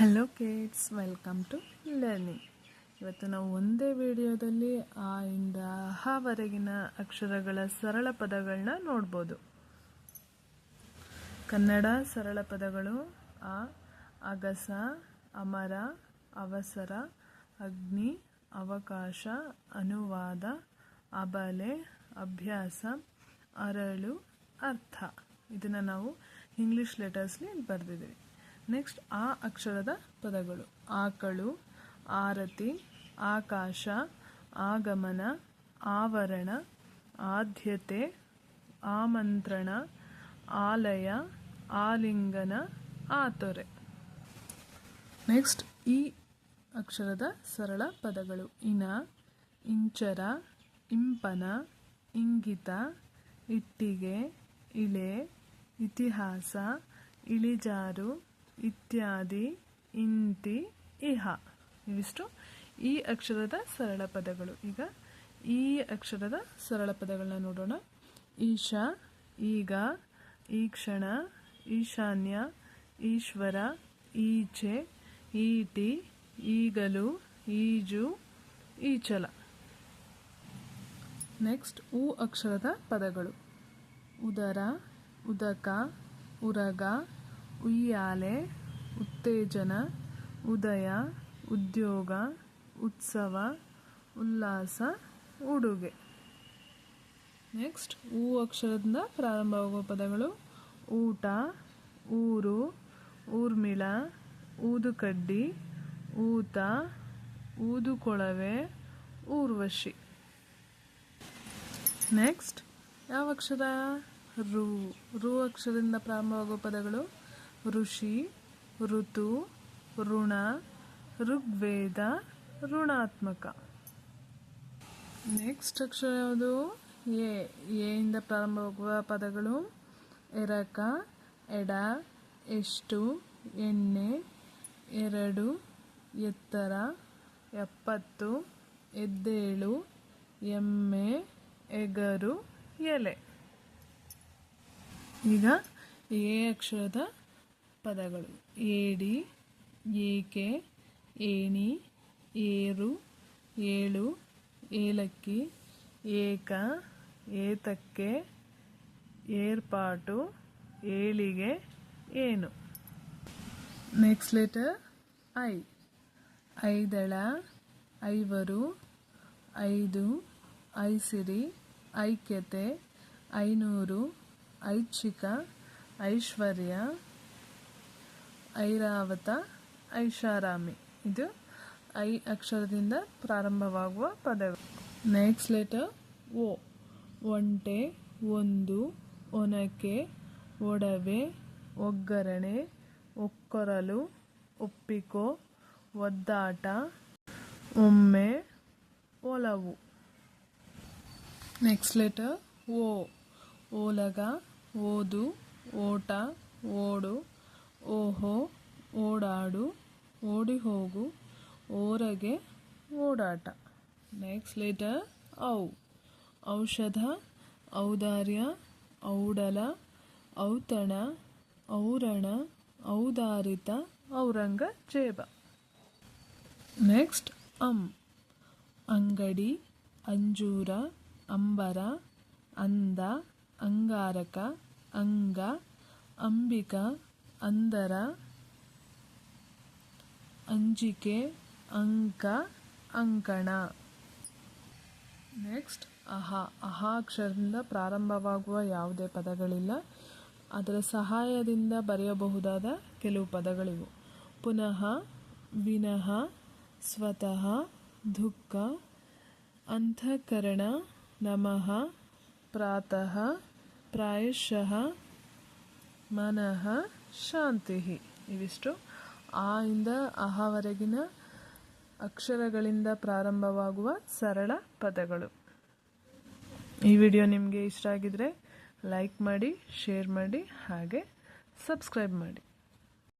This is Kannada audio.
Hello kids welcome to learning ಇವತ್ತು ನಾವು ಒಂದೇ ವಿಡಿಯೋದಲ್ಲಿ ಆ ಇಂದ ಹವರೆಗಿನ ಅಕ್ಷರಗಳ ಸರಳ ಪದಗಳನ್ನ ನೋಡ್ಬೋದು. ಕನ್ನಡ ಸರಳ ಪದಗಳು ಆ ಅಗಸ, ಅಮರ, ಅವಸರ, ಅಗ್ನಿ, ಅವಕಾಶ, ಅನುವಾದ, ಅಬಲೆ, ಅಭ್ಯಾಸ, ಅರಳು, ಅರ್ಥ. ಇದನ್ನು ನಾವು ಇಂಗ್ಲಿಷ್ ಲೆಟರ್ಸ್ಲಿ ಬರೆದಿದ್ದೀವಿ. ನೆಕ್ಸ್ಟ್ ಆ ಅಕ್ಷರದ ಪದಗಳು. ಆಕಳು, ಆರತಿ, ಆಕಾಶ, ಆಗಮನ, ಆವರಣ, ಆದ್ಯತೆ, ಆಮಂತ್ರಣ, ಆಲಯ, ಆಲಿಂಗನ, ಆತೊರೆ. ನೆಕ್ಸ್ಟ್ ಈ ಅಕ್ಷರದ ಸರಳ ಪದಗಳು. ಇನ, ಇಂಚರ, ಇಂಪನ, ಇಂಗಿತ, ಇಟ್ಟಿಗೆ, ಇಳೆ, ಇತಿಹಾಸ, ಇಳಿಜಾರು ಇತ್ಯಾದಿ ಇಂತಿ ಇಹ. ಇವಿಷ್ಟು ಈ ಅಕ್ಷರದ ಸರಳ ಪದಗಳು. ಈಗ ಈ ಅಕ್ಷರದ ಸರಳ ಪದಗಳನ್ನ ನೋಡೋಣ. ಈಶಾ, ಈಗ ಈ ಕ್ಷಣ ಈಶಾನ್ಯ, ಈಶ್ವರ, ಈಚೆ, ಈಟಿ, ಈಗಲು, ಈಜು, ಈಚಲ. ನೆಕ್ಸ್ಟ್ ಉ ಅಕ್ಷರದ ಪದಗಳು. ಉದರ, ಉದಕ, ಉರಗ ಉಯ್ಯಾಲೆ, ಉತ್ತೇಜನ, ಉದಯ, ಉದ್ಯೋಗ, ಉತ್ಸವ, ಉಲ್ಲಾಸ, ಉಡುಗೆ. ನೆಕ್ಸ್ಟ್ ಊ ಅಕ್ಷರದಿಂದ ಪ್ರಾರಂಭವಾಗುವ ಪದಗಳು ಊಟ, ಊರು, ಊರ್ಮಿಳ, ಊದುಕಡ್ಡಿ, ಊತ, ಊದುಕೊಳವೆ, ಊರ್ವಶಿ. ನೆಕ್ಸ್ಟ್ ಯಾವ ಅಕ್ಷರ? ರು. ರು ಅಕ್ಷರದಿಂದ ಪ್ರಾರಂಭವಾಗುವ ಪದಗಳು ಋಷಿ, ಋತು, ಋಣ, ಋಗ್ವೇದ, ಋಣಾತ್ಮಕ. ನೆಕ್ಸ್ಟ್ ಅಕ್ಷರ ಯಾವುದು? ಎ. ಎಯಿಂದ ಪ್ರಾರಂಭವಾಗುವ ಪದಗಳು ಎರಕ, ಎಡ, ಎಷ್ಟು, ಎಣ್ಣೆ, ಎರಡು, ಎತ್ತರ, ಎಪ್ಪತ್ತು, ಎದ್ದೇಳು, ಎಮ್ಮೆ, ಎಗರು, ಎಲೆ. ಈಗ ಎ ಅಕ್ಷರದ ಪದಗಳು. ಏಡಿ, ಏಕೆ, ಏಣಿ, ಏರು, ಏಳು, ಏಲಕ್ಕಿ, ಏಕ, ಏತಕ್ಕೆ, ಏರ್ಪಾಟು, ಏಳಿಗೆ, ಏನು. Next letter I. ಐದಳ, ಐವರು, ಐದು, ಐಸಿರಿ, ಐಕ್ಯತೆ, ಐನೂರು, ಐಚ್ಛಿಕ, ಐಶ್ವರ್ಯ ಐರಾವತ, ಐಷಾರಾಮಿ. ಇದು ಐ ಅಕ್ಷರದಿಂದ ಪ್ರಾರಂಭವಾಗುವ ಪದಗಳು. ನೆಕ್ಸ್ಟ್ ಲೆಟರ್ ಓ ಒಂಟೆ, ಒಂದು, ಒನಕೆ, ಒಡವೆ, ಒಗ್ಗರಣೆ, ಒಕ್ಕೊರಲು, ಒಪ್ಪಿಕೋ, ಒದ್ದಾಟ, ಒಮ್ಮೆ, ಒಲವು. ನೆಕ್ಸ್ಟ್ ಲೆಟರ್ ಓ ಓಲಗ, ಓದು, ಓಟ, ಓಡು. ಓಹೋ, ಓಡಾಡು ಓಡಿ ಹೋಗು ಓರಗೆ ಓಡಾಟ. ನೆಕ್ಸ್ಟ್ ಲೆಟರ್ ಔ. ಔಷಧ, ಔದಾರ್ಯ, ಔಡಲ, ಔತಣ, ಔರಣ, ಔದಾರಿತ ಔರಂಗ ಔರಂಗಜೇಬ. ನೆಕ್ಸ್ಟ್ ಅಂ. ಅಂಗಡಿ, ಅಂಜೂರ, ಅಂಬರ, ಅಂದ, ಅಂಗಾರಕ, ಅಂಗ, ಅಂಬಿಕ ಅಂದರ, ಅಂಜಿಕೆ, ಅಂಕ, ಅಂಕಣ. ನೆಕ್ಸ್ಟ್ ಅಹ. ಅಹ ಅಕ್ಷರದಿಂದ ಪ್ರಾರಂಭವಾಗುವ ಯಾವುದೇ ಪದಗಳಿಲ್ಲ. ಅದರ ಸಹಾಯದಿಂದ ಬರೆಯಬಹುದಾದ ಕೆಲವು ಪದಗಳಿವು. ಪುನಃ, ವಿನಃ, ಸ್ವತಃ, ದುಃಖ ಅಂತಃಕರಣ ನಮಃ, ಪ್ರಾತಃ, ಪ್ರಾಯಶಃ, ಮನಃ ಶಾಂತಿ ಇವಿಷ್ಟು. ಆ ಇಂದ ಅಹವರೆಗಿನ ಅಕ್ಷರಗಳಿಂದ ಪ್ರಾರಂಭವಾಗುವ ಸರಳ ಪದಗಳು. ಈ ವಿಡಿಯೋ ನಿಮಗೆ ಇಷ್ಟ ಆಗಿದ್ರೆ ಲೈಕ್ ಮಾಡಿ, ಶೇರ್ ಮಾಡಿ, ಹಾಗೆ ಸಬ್ಸ್ಕ್ರೈಬ್ ಮಾಡಿ.